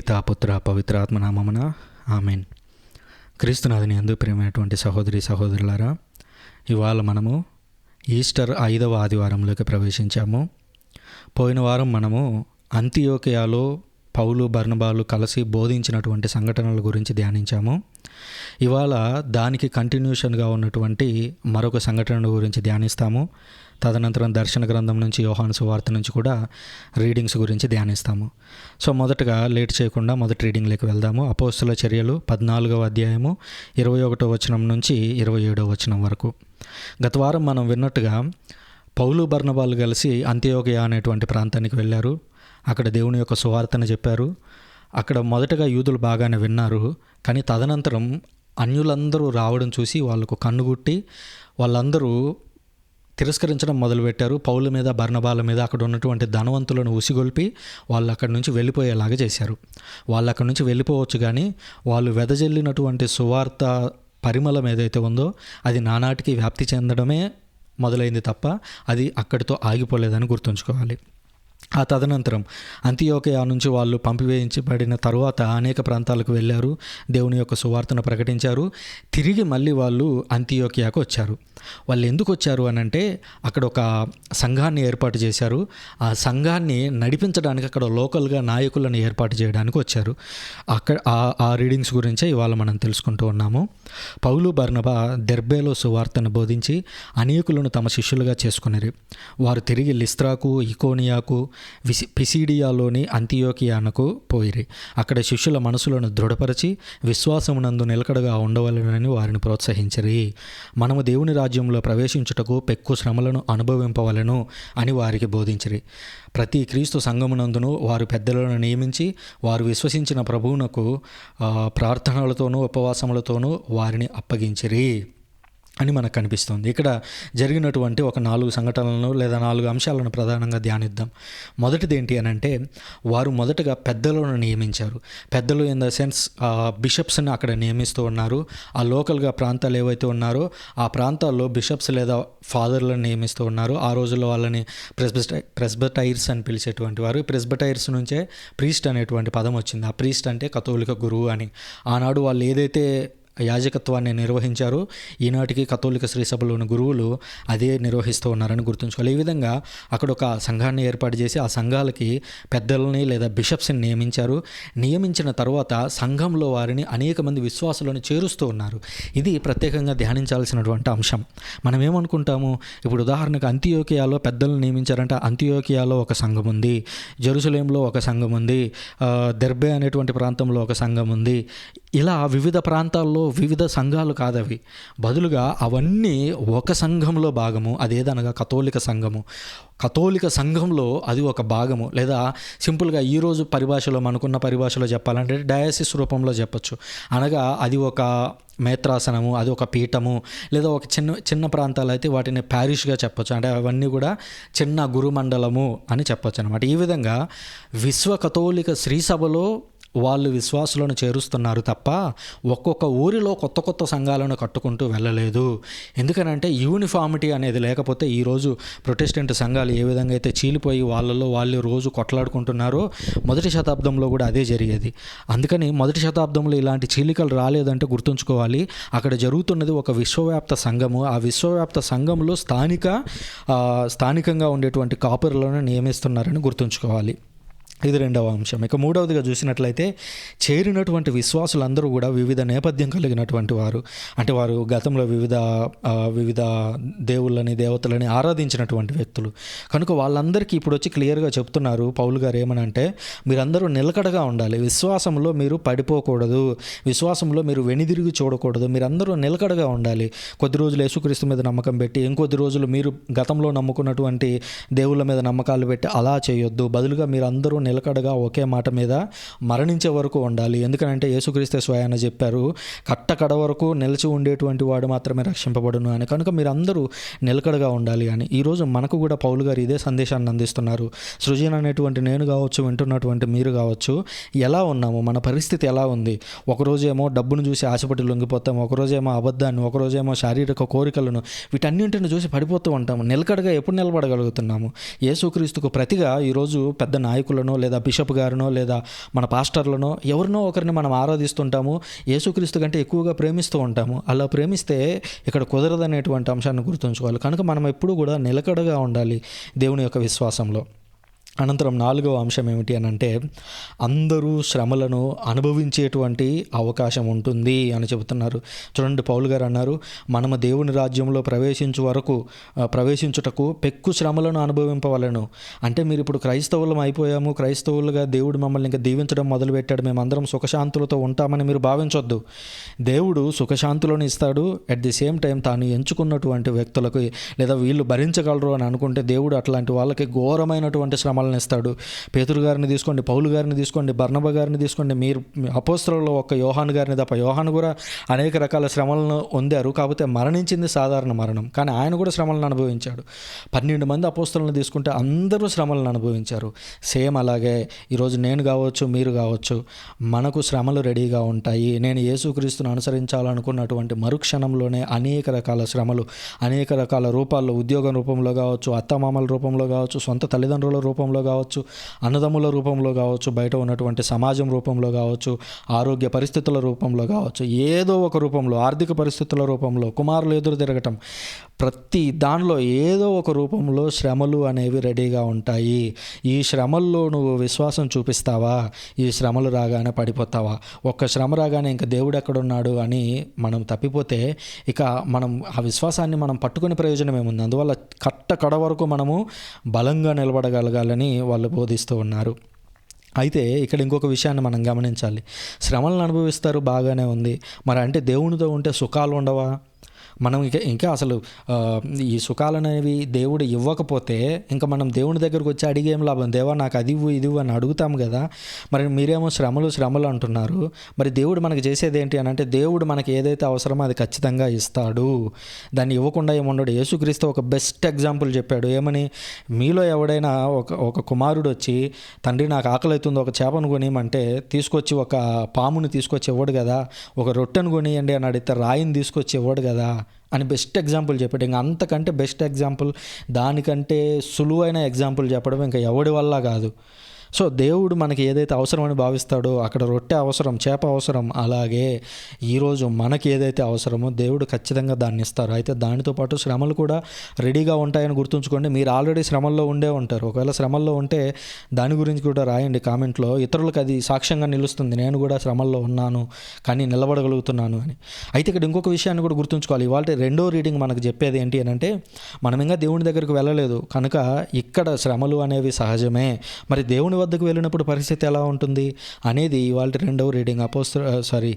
పితాపుత్ర పుత్ర పవిత్రాత్మ ఆమెన్. క్రీస్తునాథుని ఎందు ప్రేమైనటువంటి సహోదరి సహోదరులారా ఇవాళ మనము ఈస్టర్ ఐదవ ఆదివారంలోకి ప్రవేశించాము. పోయిన వారం మనము అంత్యోకయాలో పౌలు బర్ణబాలు కలిసి బోధించినటువంటి సంఘటనల గురించి ధ్యానించాము. ఇవాళ దానికి కంటిన్యూషన్గా ఉన్నటువంటి మరొక సంఘటన గురించి ధ్యానిస్తాము. తదనంతరం దర్శన గ్రంథం నుంచి యోహాను సువార్త నుంచి కూడా రీడింగ్స్ గురించి ధ్యానిస్తాము. సో మొదటగా లేట్ చేయకుండా మొదటి రీడింగ్లోకి వెళ్దాము. అపోస్తుల చర్యలు పద్నాలుగవ అధ్యాయము ఇరవై ఒకటో వచనం నుంచి ఇరవై ఏడో వచనం వరకు. గత వారం మనం విన్నట్టుగా పౌలు బర్ణబాలు కలిసి అంత్యోగయ అనేటువంటి ప్రాంతానికి వెళ్ళారు. అక్కడ దేవుని యొక్క సువార్తను చెప్పారు. అక్కడ మొదటగా యూదులు బాగానే విన్నారు. కానీ తదనంతరం అన్యులందరూ రావడం చూసి వాళ్ళకు కన్నుగుట్టి వాళ్ళందరూ తిరస్కరించడం మొదలుపెట్టారు. పౌల మీద బర్ణబాల మీద అక్కడ ఉన్నటువంటి ధనవంతులను ఉసిగొల్పి వాళ్ళు అక్కడి నుంచి వెళ్ళిపోయేలాగా చేశారు. వాళ్ళు అక్కడి నుంచి వెళ్ళిపోవచ్చు కానీ వాళ్ళు వెదజల్లినటువంటి సువార్త పరిమళం ఏదైతే ఉందో అది నానాటికి వ్యాప్తి చెందడమే మొదలైంది తప్ప అది అక్కడితో ఆగిపోలేదని గుర్తుంచుకోవాలి. ఆ తదనంతరం అంత్యోకయా నుంచి వాళ్ళు పంపివేయించబడిన తరువాత అనేక ప్రాంతాలకు వెళ్ళారు. దేవుని యొక్క సువార్తను ప్రకటించారు. తిరిగి మళ్ళీ వాళ్ళు అంత్యోకియాకు వచ్చారు. వాళ్ళు ఎందుకు వచ్చారు అని అంటే అక్కడ ఒక సంఘాన్ని ఏర్పాటు చేశారు. ఆ సంఘాన్ని నడిపించడానికి అక్కడ లోకల్గా నాయకులను ఏర్పాటు చేయడానికి వచ్చారు. అక్కడ ఆ ఆ రీడింగ్స్ గురించే ఇవాళ మనం తెలుసుకుంటూ ఉన్నాము. పౌలు బర్నబా దెర్బేలో సువార్తను బోధించి అనేకులను తమ శిష్యులుగా చేసుకునేది వారు తిరిగి లిస్త్రాకు ఇకోనియాకు విసి పిసిడియాలోని అంత్యోకియానకు పోయిరి. అక్కడ శిష్యుల మనసులను దృఢపరిచి విశ్వాసమునందు నిలకడగా ఉండవలనని వారిని ప్రోత్సహించరి. మనము దేవుని రాజ్యంలో ప్రవేశించుటకు పెక్కు శ్రమలను అనుభవింపవలను అని వారికి బోధించిరి. ప్రతి క్రీస్తు సంఘమునందును వారు పెద్దలను నియమించి వారు విశ్వసించిన ప్రభువునకు ప్రార్థనలతోనూ ఉపవాసములతోనూ వారిని అప్పగించిరి. అని మనకు కనిపిస్తుంది. ఇక్కడ జరిగినటువంటి ఒక నాలుగు సంఘటనలను లేదా నాలుగు అంశాలను ప్రధానంగా ధ్యానిద్దాం. మొదటిది ఏంటి అని అంటే వారు మొదటగా పెద్దలను నియమించారు. పెద్దలు ఇన్ ద సెన్స్ బిషప్స్ని అక్కడ నియమిస్తూ ఉన్నారు. ఆ లోకల్గా ప్రాంతాలు ఏవైతే ఉన్నారో ఆ ప్రాంతాల్లో బిషప్స్ లేదా ఫాదర్లను నియమిస్తూ ఉన్నారు. ఆ రోజుల్లో వాళ్ళని ప్రెస్బటై ప్రెస్బటైర్స్ అని పిలిచేటువంటి వారు. ప్రెస్బటైర్స్ నుంచే ప్రీస్ట్ అనేటువంటి పదం వచ్చింది. ఆ ప్రీస్ట్ అంటే కథోలిక గురువు అని. ఆనాడు వాళ్ళు ఏదైతే యాజకత్వాన్ని నిర్వహించారు. ఈనాటికి కథోలిక శ్రీసభలోని గురువులు అదే నిర్వహిస్తూ ఉన్నారని గుర్తుంచుకోవాలి. ఈ విధంగా అక్కడ ఒక సంఘాన్ని ఏర్పాటు చేసి ఆ సంఘాలకి పెద్దలని లేదా బిషప్స్ని నియమించారు. నియమించిన తర్వాత సంఘంలో వారిని అనేక మంది విశ్వాసులను చేరుస్తూ ఉన్నారు. ఇది ప్రత్యేకంగా ధ్యానించాల్సినటువంటి అంశం. మనం ఏమనుకుంటాము? ఇప్పుడు ఉదాహరణకు అంత్యోకియాలో పెద్దలను నియమించారంటే. అంత్యోకియాలో ఒక సంఘం ఉంది. జెరూసలేంలో ఒక సంఘం ఉంది. దెర్బే అనేటువంటి ప్రాంతంలో ఒక సంఘం ఉంది. ఇలా వివిధ ప్రాంతాల్లో వివిధ సంఘాలు కాదవి. బదులుగా అవన్నీ ఒక సంఘంలో భాగము అదేదనగా కథోలిక సంఘము. కథోలిక సంఘంలో అది ఒక భాగము. లేదా సింపుల్గా ఈరోజు పరిభాషలో మనకున్న పరిభాషలో చెప్పాలంటే డయాసిస్ రూపంలో చెప్పచ్చు. అనగా అది ఒక మేత్రాసనము అది ఒక పీఠము లేదా ఒక చిన్న చిన్న ప్రాంతాలు అయితే వాటిని ప్యారిష్గా చెప్పొచ్చు. అంటే అవన్నీ కూడా చిన్న గురుమండలము అని చెప్పొచ్చు అనమాట ఈ విధంగా విశ్వ కథోలిక శ్రీసభలో వాళ్ళు విశ్వాసులను చేరుస్తున్నారు తప్ప ఒక్కొక్క ఊరిలో కొత్త కొత్త సంఘాలను కట్టుకుంటూ వెళ్ళలేదు. ఎందుకనంటే యూనిఫామిటీ అనేది లేకపోతే ఈరోజు ప్రొటెస్టెంట్ సంఘాలు ఏ విధంగా అయితే చీలిపోయి వాళ్ళలో వాళ్ళు రోజు కొట్లాడుకుంటున్నారో మొదటి శతాబ్దంలో కూడా అదే జరిగేది. అందుకని మొదటి శతాబ్దంలో ఇలాంటి చీలికలు రాలేదంటే గుర్తుంచుకోవాలి. అక్కడ జరుగుతున్నది ఒక విశ్వవ్యాప్త సంఘము. ఆ విశ్వవ్యాప్త సంఘంలో స్థానిక స్థానికంగా ఉండేటువంటి కాపురులను నియమిస్తున్నారని గుర్తుంచుకోవాలి. ఇది రెండవ అంశం. ఇక మూడవదిగా చూసినట్లయితే చేరినటువంటి విశ్వాసులందరూ కూడా వివిధ నేపథ్యం కలిగినటువంటి వారు. అంటే వారు గతంలో వివిధ వివిధ దేవుళ్ళని దేవతలని ఆరాధించినటువంటి వ్యక్తులు. కనుక వాళ్ళందరికీ ఇప్పుడు వచ్చి క్లియర్గా చెప్తున్నారు పౌలు గారు ఏమనంటే మీరందరూ నిలకడగా ఉండాలి. విశ్వాసంలో మీరు పడిపోకూడదు. విశ్వాసంలో మీరు వెనుదిరిగి చూడకూడదు. మీరందరూ నిలకడగా ఉండాలి. కొద్ది రోజులు యేసుక్రీస్తు మీద నమ్మకం పెట్టి ఇంకొద్ది రోజులు మీరు గతంలో నమ్ముకున్నటువంటి దేవుళ్ళ మీద నమ్మకాలు పెట్టి అలా చేయొద్దు. బదులుగా మీరు అందరూ నిలకడగా ఒకే మాట మీద మరణించే వరకు ఉండాలి. ఎందుకంటే యేసుక్రీస్తే స్వయాన చెప్పారు కట్ట కడ వరకు నిలిచి ఉండేటువంటి వాడు మాత్రమే రక్షింపబడును అని. కనుక మీరు అందరూ నిలకడగా ఉండాలి అని. ఈరోజు మనకు కూడా పౌలు గారు ఇదే సందేశాన్ని అందిస్తున్నారు. సృజన అనేటువంటి నేను కావచ్చు వింటున్నటువంటి మీరు కావచ్చు ఎలా ఉన్నాము? మన పరిస్థితి ఎలా ఉంది? ఒకరోజేమో డబ్బును చూసి ఆశపడి లొంగిపోతాం ఒకరోజేమో అబద్ధాన్ని ఒకరోజేమో శారీరక కోరికలను వీటన్నింటిని చూసి పడిపోతూ ఉంటాము. నిలకడగా ఎప్పుడు నిలబడగలుగుతున్నాము? యేసుక్రీస్తుకు ప్రతిగా ఈరోజు పెద్ద నాయకులను లేదా బిషప్ గారినో లేదా మన పాస్టర్లనో ఎవరినో ఒకరిని మనం ఆరాధిస్తుంటాము యేసుక్రీస్తు కంటే ఎక్కువగా ప్రేమిస్తూ ఉంటాము. అలా ప్రేమిస్తే ఇక్కడ కుదరదనేటువంటి అంశాన్ని గుర్తుంచుకోవాలి. కనుక మనం ఎప్పుడూ కూడా నిలకడగా ఉండాలి దేవుని యొక్క విశ్వాసంలో. అనంతరం నాలుగవ అంశం ఏమిటి అని అంటే అందరూ శ్రమలను అనుభవించేటువంటి అవకాశం ఉంటుంది అని చెబుతున్నారు. చూడండి పౌలు గారు అన్నారు మనము దేవుని రాజ్యంలో ప్రవేశించు వరకు ప్రవేశించుటకు పెక్కు శ్రమలను అనుభవింపవలను. అంటే మీరు ఇప్పుడు క్రైస్తవులం అయిపోయాము క్రైస్తవులుగా దేవుడు మమ్మల్ని ఇంకా దీవించడం మొదలుపెట్టాడు మేమందరం సుఖశాంతులతో ఉంటామని మీరు భావించొద్దు. దేవుడు సుఖశాంతులను ఇస్తాడు అట్ ది సేమ్ టైం తాను ఎంచుకున్నటువంటి వ్యక్తులకు లేదా వీళ్ళు భరించగలరు అని అనుకుంటే దేవుడు అట్లాంటి వాళ్ళకి ఘోరమైనటువంటి శ్రమలను ఇస్తాడు పేతురు గారిని తీసుకోండి పౌలు గారిని తీసుకోండి బర్ణబ గారిని తీసుకోండి. మీరు అపోస్తలలో ఒక యోహాన్ గారిని తప్ప యోహాన్ కూడా అనేక రకాల శ్రమలను పొందారు. కాకపోతే మరణించింది సాధారణ మరణం. కానీ ఆయన కూడా శ్రమలను అనుభవించాడు. పన్నెండు మంది అపోస్తలను తీసుకుంటే అందరూ శ్రమలను అనుభవించారు. సేమ్ అలాగే ఈరోజు నేను కావచ్చు మీరు కావచ్చు మనకు శ్రమలు రెడీగా ఉంటాయి. నేను యేసుక్రీస్తును అనుసరించాలనుకున్నటువంటి మరుక్షణంలోనే అనేక రకాల శ్రమలు అనేక రకాల రూపాల్లో ఉద్యోగం రూపంలో కావచ్చు అత్తమామల రూపంలో కావచ్చు సొంత తల్లిదండ్రుల రూపంలో కావచ్చు అన్నదమ్ముల రూపంలో కావచ్చు బయట ఉన్నటువంటి సమాజం రూపంలో కావచ్చు ఆరోగ్య పరిస్థితుల రూపంలో కావచ్చు ఏదో ఒక రూపంలో ఆర్థిక పరిస్థితుల రూపంలో కుమారులు ఎదురు తిరగటం ప్రతి దానిలో ఏదో ఒక రూపంలో శ్రమలు అనేవి రెడీగా ఉంటాయి. ఈ శ్రమల్లో నువ్వు విశ్వాసం చూపిస్తావా? ఈ శ్రమలు రాగానే పడిపోతావా? ఒక్క శ్రమ రాగానే ఇంకా దేవుడు ఎక్కడున్నాడు అని మనం తప్పిపోతే ఇక మనం ఆ విశ్వాసాన్ని మనం పట్టుకునే ప్రయోజనం ఏముంది? అందువల్ల కట్ట కడ వరకు మనము బలంగా నిలబడగలగాలని అని వాళ్ళు బోధిస్తూ ఉన్నారు. అయితే ఇక్కడ ఇంకొక విషయాన్ని మనం గమనించాలి. శ్రమలను అనుభవిస్తారు బాగానే ఉంది. మరి అంటే దేవునితో ఉంటే సుఖాలు ఉండవా? మనం ఇక ఇంకా అసలు ఈ సుఖాలు అనేవి దేవుడు ఇవ్వకపోతే ఇంకా మనం దేవుని దగ్గరకు వచ్చి అడిగేం లాభం? దేవా నాకు అది ఇవ్వు ఇది అని అడుగుతాం కదా. మరి మీరేమో శ్రమలు శ్రమలు అంటున్నారు. మరి దేవుడు మనకి చేసేది ఏంటి అని అంటే దేవుడు మనకి ఏదైతే అవసరమో అది ఖచ్చితంగా ఇస్తాడు. దాన్ని ఇవ్వకుండా ఏముండడు యేసుక్రీస్తు ఒక బెస్ట్ ఎగ్జాంపుల్ చెప్పాడు. ఏమని? మీలో ఎవడైనా ఒక ఒక కుమారుడు వచ్చి తండ్రి నాకు ఆకలి అవుతుంది ఒక చేపను కొనియమంటే తీసుకొచ్చి ఒక పాముని తీసుకొచ్చి ఇవ్వడు కదా. ఒక రొట్టెను కొనియండి అని అడిగితే రాయిని తీసుకొచ్చి ఇవ్వడు కదా. అని బెస్ట్ ఎగ్జాంపుల్ చెప్పాడు. ఇంకా అంతకంటే బెస్ట్ ఎగ్జాంపుల్ దానికంటే సులువైన ఎగ్జాంపుల్ చెప్పడం ఇంకా ఎవడి వల్ల కాదు. సో దేవుడు మనకి ఏదైతే అవసరమని భావిస్తాడో అక్కడ రొట్టె అవసరం చేప అవసరం అలాగే ఈరోజు మనకి ఏదైతే అవసరమో దేవుడు ఖచ్చితంగా దాన్ని ఇస్తారు. అయితే దానితో పాటు శ్రమలు కూడా రెడీగా ఉంటాయని గుర్తుంచుకోండి. మీరు ఆల్రెడీ శ్రమల్లో ఉండే ఉంటారు. ఒకవేళ శ్రమల్లో ఉంటే దాని గురించి కూడా రాయండి కామెంట్లో. ఇతరులకు అది సాక్ష్యంగా నిలుస్తుంది. నేను కూడా శ్రమల్లో ఉన్నాను కానీ నిలబడగలుగుతున్నాను అని. అయితే ఇక్కడ ఇంకొక విషయాన్ని కూడా గుర్తుంచుకోవాలి. ఇవాళ రెండో రీడింగ్ మనకు చెప్పేది ఏంటి అని అంటే మనం ఇంకా దేవుని దగ్గరికి వెళ్ళలేదు. కనుక ఇక్కడ శ్రమలు అనేవి సహజమే. మరి దేవుని వద్దకు వెళ్ళినప్పుడు పరిస్థితి ఎలా ఉంటుంది అనేది ఇవాళ రెండవ రీడింగ్ అపోస్త సారీ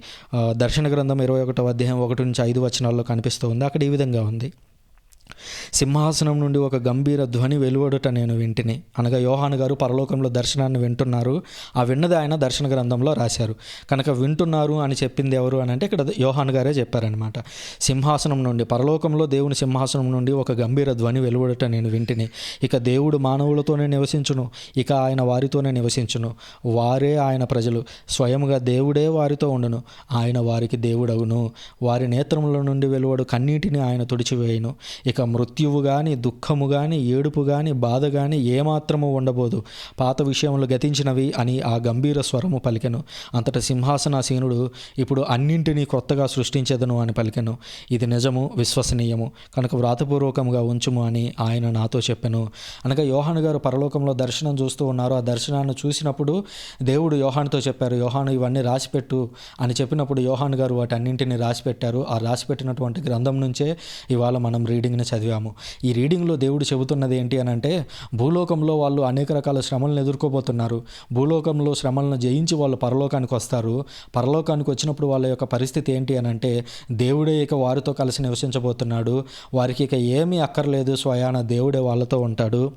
దర్శన గ్రంథం ఇరవై ఒకటో అధ్యాయం ఒకటి నుంచి ఐదు వచనాల్లో కనిపిస్తూ ఉంది. అక్కడ ఈ విధంగా ఉంది. సింహాసనం నుండి ఒక గంభీర ధ్వని వెలువడుట నేను వింటిని. అనగా యోహాను గారు పరలోకంలో దర్శనాన్ని వింటున్నారు. ఆ విన్నది ఆయన దర్శన గ్రంథంలో రాశారు. కనుక వింటున్నారు అని చెప్పింది ఎవరు అని అంటే ఇక్కడ యోహాను గారే చెప్పారనమాట సింహాసనం నుండి పరలోకంలో దేవుని సింహాసనం నుండి ఒక గంభీర ధ్వని వెలువడుట నేను వింటిని. ఇక దేవుడు మానవులతోనే నివసించును ఇక ఆయన వారితోనే నివసించును. వారే ఆయన ప్రజలు. స్వయంగా దేవుడే వారితో ఉండును. ఆయన వారికి దేవుడవును వారి నేత్రముల నుండి వెలువడు కన్నీటిని ఆయన తుడిచివేయును. ఇక మృత్యువు కానీ దుఃఖము కానీ ఏడుపు కానీ బాధ కానీ ఏమాత్రము ఉండబోదు. పాత విషయములు గతించినవి అని ఆ గంభీర స్వరము పలికెను. అంతట సింహాసనాసీనుడు ఇప్పుడు అన్నింటినీ కొత్తగా సృష్టించేదను అని పలికెను. ఇది నిజము విశ్వసనీయము. కనుక వ్రాతపూర్వకంగా ఉంచుము అని ఆయన నాతో చెప్పెను. అనగా యోహాను గారు పరలోకంలో దర్శనం చూస్తూ ఉన్నారు. ఆ దర్శనాన్ని చూసినప్పుడు దేవుడు యోహానుతో చెప్పారు యోహాను ఇవన్నీ రాసిపెట్టు అని చెప్పినప్పుడు యోహాను గారు వాటన్నింటిని రాసిపెట్టారు. ఆ రాసిపెట్టినటువంటి గ్రంథం నుంచే ఇవాళ మనం రీడింగ్ని చదివాము. ఈ రీడింగ్లో దేవుడు చెబుతున్నది ఏంటి అని అంటే భూలోకంలో వాళ్ళు అనేక రకాల శ్రమలను ఎదుర్కోబోతున్నారు. భూలోకంలో శ్రమలను జయించి వాళ్ళు పరలోకానికి వస్తారు. పరలోకానికి వచ్చినప్పుడు వాళ్ళ యొక్క పరిస్థితి ఏంటి అని అంటే దేవుడే ఇక వారితో కలిసి నివసించబోతున్నాడు. వారికి ఇక ఏమీ అక్కర్లేదు. స్వయాన దేవుడే వాళ్ళతో ఉంటాడు.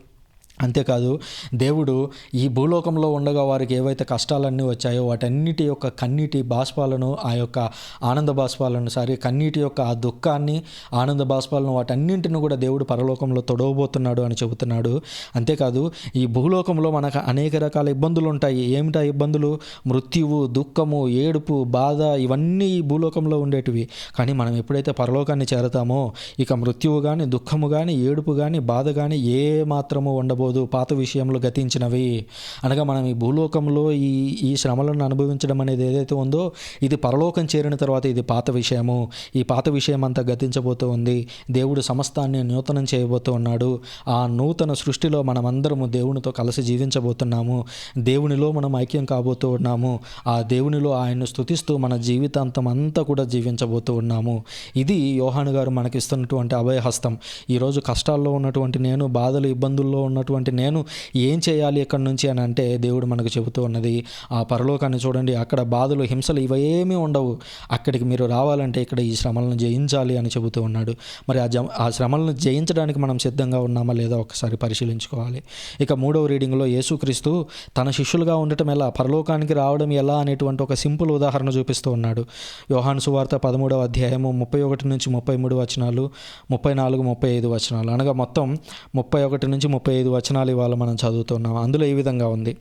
అంతేకాదు దేవుడు ఈ భూలోకంలో ఉండగా వారికి ఏవైతే కష్టాలన్నీ వచ్చాయో వాటన్నిటి యొక్క కన్నీటి బాష్పాలను ఆ యొక్క ఆనంద బాష్పాలను సారీ కన్నీటి యొక్క ఆ దుఃఖాన్ని ఆనంద బాష్పాలను వాటన్నింటిని కూడా దేవుడు పరలోకంలో తొడవబోతున్నాడు అని చెబుతున్నాడు. అంతేకాదు ఈ భూలోకంలో మనకు అనేక రకాల ఇబ్బందులు ఉంటాయి. ఏమిటా ఇబ్బందులు? మృత్యువు దుఃఖము ఏడుపు బాధ ఇవన్నీ ఈ భూలోకంలో ఉండేటివి. కానీ మనం ఎప్పుడైతే పరలోకాన్ని చేరతామో ఇక మృత్యువు కానీ దుఃఖము కానీ ఏడుపు కానీ బాధ కానీ ఏ మాత్రము ఉండబో ఉండబోదు పాత విషయంలో గతించినవి. అనగా మనం ఈ భూలోకంలో ఈ ఈ శ్రమలను అనుభవించడం అనేది ఏదైతే ఉందో ఇది పరలోకం చేరిన తర్వాత ఇది పాత విషయము. ఈ పాత విషయం అంతా గతించబోతూ ఉంది. దేవుడు సమస్తాన్ని నూతనం చేయబోతూ ఉన్నాడు. ఆ నూతన సృష్టిలో మనమందరము దేవునితో కలిసి జీవించబోతున్నాము. దేవునిలో మనం ఐక్యం కాబోతూ ఉన్నాము. ఆ దేవునిలో ఆయన్ను స్తుతిస్తూ మన జీవితాంతం అంతా కూడా జీవించబోతూ ఉన్నాము. ఇది యోహాను గారు మనకిస్తున్నటువంటి అభయహస్తం. ఈరోజు కష్టాల్లో ఉన్నటువంటి నేను బాధలు ఇబ్బందుల్లో ఉన్నటువంటి నేను ఏం చేయాలి ఇక్కడ నుంచి అని అంటే దేవుడు మనకు చెబుతూ ఉన్నది ఆ పరలోకాన్ని చూడండి అక్కడ బాధలు హింసలు ఇవేమీ ఉండవు. అక్కడికి మీరు రావాలంటే ఇక్కడ ఈ శ్రమలను జయించాలి అని చెబుతూ ఉన్నాడు. మరి ఆ జ ఆ శ్రమలను జయించడానికి మనం సిద్ధంగా ఉన్నామా లేదా ఒకసారి పరిశీలించుకోవాలి. ఇక మూడవ రీడింగ్లో యేసుక్రీస్తు తన శిష్యులుగా ఉండటం ఎలా పరలోకానికి రావడం ఎలా అనేటువంటి ఒక సింపుల్ ఉదాహరణ చూపిస్తూ ఉన్నాడు. యోహాను సువార్త పదమూడవ అధ్యాయము ముప్పై ఒకటి నుంచి ముప్పై మూడు వచనాలు ముప్పై నాలుగు ముప్పై ఐదు వచనాలు. అనగా మొత్తం ముప్పై ఒకటి నుంచి ముప్పై ఐదు వచనాలు ఇవాళ మనం చదువుతున్నాం. అందులో ఈ విధంగా ఉంది.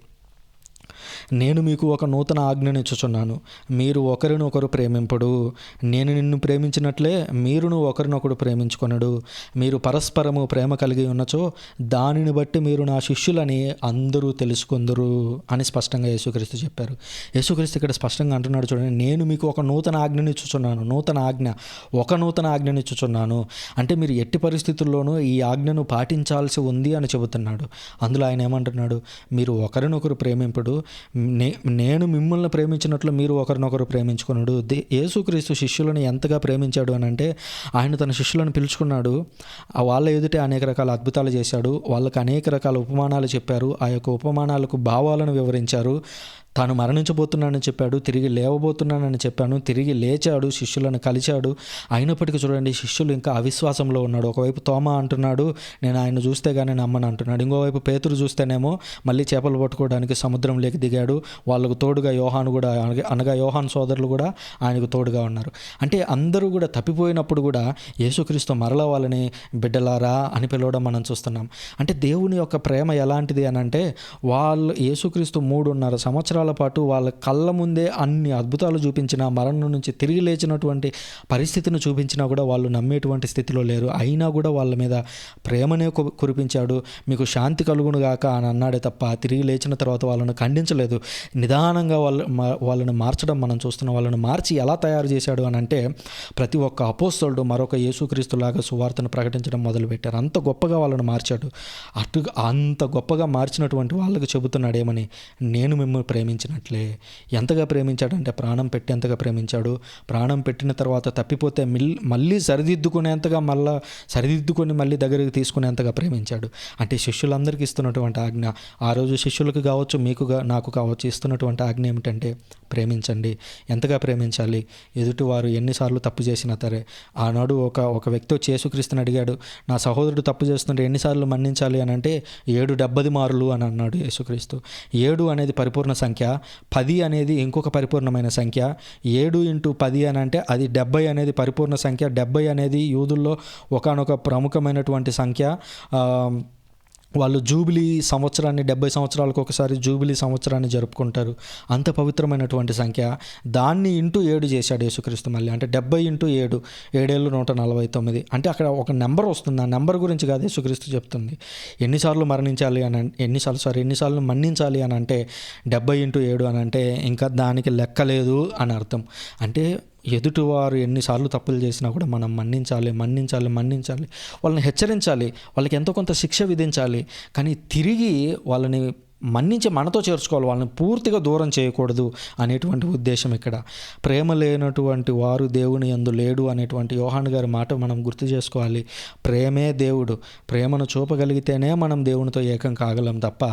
నేను మీకు ఒక నూతన ఆజ్ఞనిచ్చుచున్నాను మీరు ఒకరినొకరు ప్రేమింపుడు. నేను నిన్ను ప్రేమించినట్లే మీరును ఒకరినొకరు ప్రేమించుకొనడు. మీరు పరస్పరము ప్రేమ కలిగి ఉన్నచో దానిని బట్టి మీరు నా శిష్యులని అందరూ తెలుసుకుందరు అని స్పష్టంగా యేసుక్రీస్తు చెప్పారు. యేసుక్రీస్తు ఇక్కడ స్పష్టంగా అంటున్నాడు చూడండి నేను మీకు ఒక నూతన ఆజ్ఞనిచ్చుచున్నాను నూతన ఆజ్ఞ ఒక నూతన ఆజ్ఞనిచ్చుచున్నాను అంటే మీరు ఎట్టి పరిస్థితుల్లోనూ ఈ ఆజ్ఞను పాటించాల్సి ఉంది అని చెబుతున్నాడు. అందులో ఆయన ఏమంటున్నాడు మీరు ఒకరినొకరు ప్రేమింపుడు. నే నేను మిమ్మల్ని ప్రేమించినట్లు మీరు ఒకరినొకరు ప్రేమించుకున్నాడు యేసుక్రీస్తు శిష్యులను ఎంతగా ప్రేమించాడు అని అంటే ఆయన తన శిష్యులను పిలుచుకున్నాడు. వాళ్ళ ఎదుటే అనేక రకాల అద్భుతాలు చేశాడు. వాళ్ళకి అనేక రకాల ఉపమానాలు చెప్పారు. ఆ యొక్క ఉపమానాలకు భావాలను వివరించారు. తాను మరణించబోతున్నానని చెప్పాడు తిరిగి లేవబోతున్నానని చెప్పాను తిరిగి లేచాడు శిష్యులను కలిచాడు అయినప్పటికీ చూడండి శిష్యులు ఇంకా అవిశ్వాసంలో ఉన్నాడు. ఒకవైపు తోమ అంటున్నాడు నేను ఆయన చూస్తే కానీ నమ్మను అంటున్నాడు. ఇంకోవైపు పేతురు చూస్తేనేమో మళ్ళీ చేపలు పట్టుకోవడానికి సముద్రంలోకి దిగాడు. వాళ్ళకు తోడుగా యోహాను కూడా అనగా- యోహాన్ సోదరులు కూడా ఆయనకు తోడుగా ఉన్నారు. అంటే అందరూ కూడా తప్పిపోయినప్పుడు కూడా యేసుక్రీస్తు మరల వాళ్ళని బిడ్డలారా అని పిలవడం మనం చూస్తున్నాం. అంటే దేవుని యొక్క ప్రేమ ఎలాంటిది అని అంటే వాళ్ళు యేసుక్రీస్తు మూడున్నర సంవత్సరాల పాటు వాళ్ళ కళ్ళ ముందే అన్ని అద్భుతాలు చూపించిన మరణం నుంచి తిరిగి లేచినటువంటి పరిస్థితిని చూపించినా కూడా వాళ్ళు నమ్మేటువంటి స్థితిలో లేరు. అయినా కూడా వాళ్ళ మీద ప్రేమనే కు- కురిపించాడు. మీకు శాంతి కలుగును గాక అని అన్నాడే తప్ప తిరిగి లేచిన తర్వాత వాళ్ళను ఖండించలేదు. నిదానంగా వాళ్ళ వాళ్ళని మార్చడం మనం చూస్తున్నాం వాళ్ళని మార్చి ఎలా తయారు చేశాడు అని అంటే ప్రతి ఒక్క అపోస్తలుడు మరొక యేసుక్రీస్తులాగా సువార్తను ప్రకటించడం మొదలుపెట్టారు. అంత గొప్పగా వాళ్ళని మార్చాడు. అటు అంత గొప్పగా మార్చినటువంటి వాళ్ళకు చెబుతున్నాడేమని నేను మిమ్మల్ని ప్రేమించినట్లే. ఎంతగా ప్రేమించాడంటే ప్రాణం పెట్టేంతగా ప్రేమించాడు? ప్రాణం పెట్టిన తర్వాత తప్పిపోతే మిల్ మళ్ళీ సరిదిద్దుకునేంతగా మళ్ళా సరిదిద్దుకొని మళ్ళీ దగ్గరికి తీసుకునేంతగా ప్రేమించాడు. అంటే శిష్యులందరికీ ఇస్తున్నటువంటి ఆజ్ఞ. ఆ రోజు శిష్యులకు కావచ్చు మీకు నాకు కావచ్చు ఇస్తున్నటువంటి ఆజ్ఞ ఏమిటంటే ప్రేమించండి. ఎంతగా ప్రేమించాలి? ఎదుటివారు ఎన్నిసార్లు తప్పు చేసినా సరే. ఆనాడు ఒక ఒక వ్యక్తి వచ్చి యేసుక్రీస్తుని అడిగాడు నా సహోదరుడు తప్పు చేస్తుంటే ఎన్నిసార్లు మన్నించాలి? అని అంటే ఏడు డెబ్బది మారులు అని అన్నాడు యేసుక్రీస్తు. ఏడు అనేది పరిపూర్ణ సంఖ్య. పది అనేది ఇంకొక పరిపూర్ణమైన సంఖ్య. ఏడు ఇంటూ పది అని అంటే అది డెబ్బై అనేది పరిపూర్ణ సంఖ్య. డెబ్బై అనేది యూదుల్లో ఒకానొక ప్రముఖమైనటువంటి సంఖ్య. వాళ్ళు జూబిలీ సంవత్సరాన్ని డెబ్బై సంవత్సరాలకు ఒకసారి జూబిలీ సంవత్సరాన్ని జరుపుకుంటారు. అంత పవిత్రమైనటువంటి సంఖ్య. దాన్ని ఇంటూ ఏడు చేశాడు యేసుక్రీస్తు మళ్ళీ. అంటే డెబ్బై ఇంటూ ఏడు ఏడేళ్ళు నూట నలభై తొమ్మిది. అంటే అక్కడ ఒక నెంబర్ వస్తుంది. ఆ నెంబర్ గురించి కాదు యేసుక్రీస్తు చెప్తుంది. ఎన్నిసార్లు మరణించాలి అని ఎన్నిసార్లు సారీ ఎన్నిసార్లు మన్నించాలి అని అంటే డెబ్బై ఇంటూ ఏడు అని అంటే ఇంకా దానికి లెక్కలేదు అని అర్థం. అంటే ఎదుటివారు ఎన్నిసార్లు తప్పులు చేసినా కూడా మనం మన్నించాలి మన్నించాలి మన్నించాలి. వాళ్ళని హెచ్చరించాలి వాళ్ళకి ఎంతో కొంత శిక్ష విధించాలి. కానీ తిరిగి వాళ్ళని మన్నించి మనతో చేర్చుకోవాలి. వాళ్ళని పూర్తిగా దూరం చేయకూడదు అనేటువంటి ఉద్దేశం ఇక్కడ. ప్రేమ లేనటువంటి వారు దేవుని ఎందు లేడు అనేటువంటి యోహాన్ గారి మాట మనం గుర్తు చేసుకోవాలి. ప్రేమే దేవుడు. ప్రేమను చూపగలిగితేనే మనం దేవునితో ఏకం కాగలం తప్ప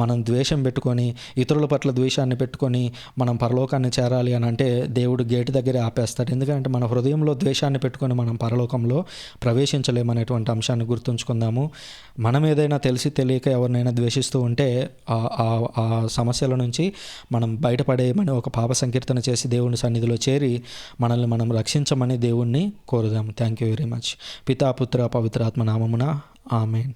మనం ద్వేషం పెట్టుకొని ఇతరుల పట్ల ద్వేషాన్ని పెట్టుకొని మనం పరలోకాన్ని చేరాలి అని అంటే దేవుడు గేటు దగ్గరే ఆపేస్తాడు. ఎందుకంటే మన హృదయంలో ద్వేషాన్ని పెట్టుకొని మనం పరలోకంలో ప్రవేశించలేమనేటువంటి అంశాన్ని గుర్తుంచుకుందాము. మనం ఏదైనా తెలిసి తెలియక ఎవరినైనా ద్వేషిస్తూ ఉంటే ఆ- ఆ- ఆ సమస్యల నుంచి మనం బయటపడేయమని ఒక పాప సంకీర్తన చేసి దేవుని సన్నిధిలో చేరి మనల్ని మనం రక్షించమని దేవుణ్ణి కోరుదాం థ్యాంక్ యూ వెరీ మచ్ పితాపుత్ర పవిత్రాత్మ నామమున. ఆమెన్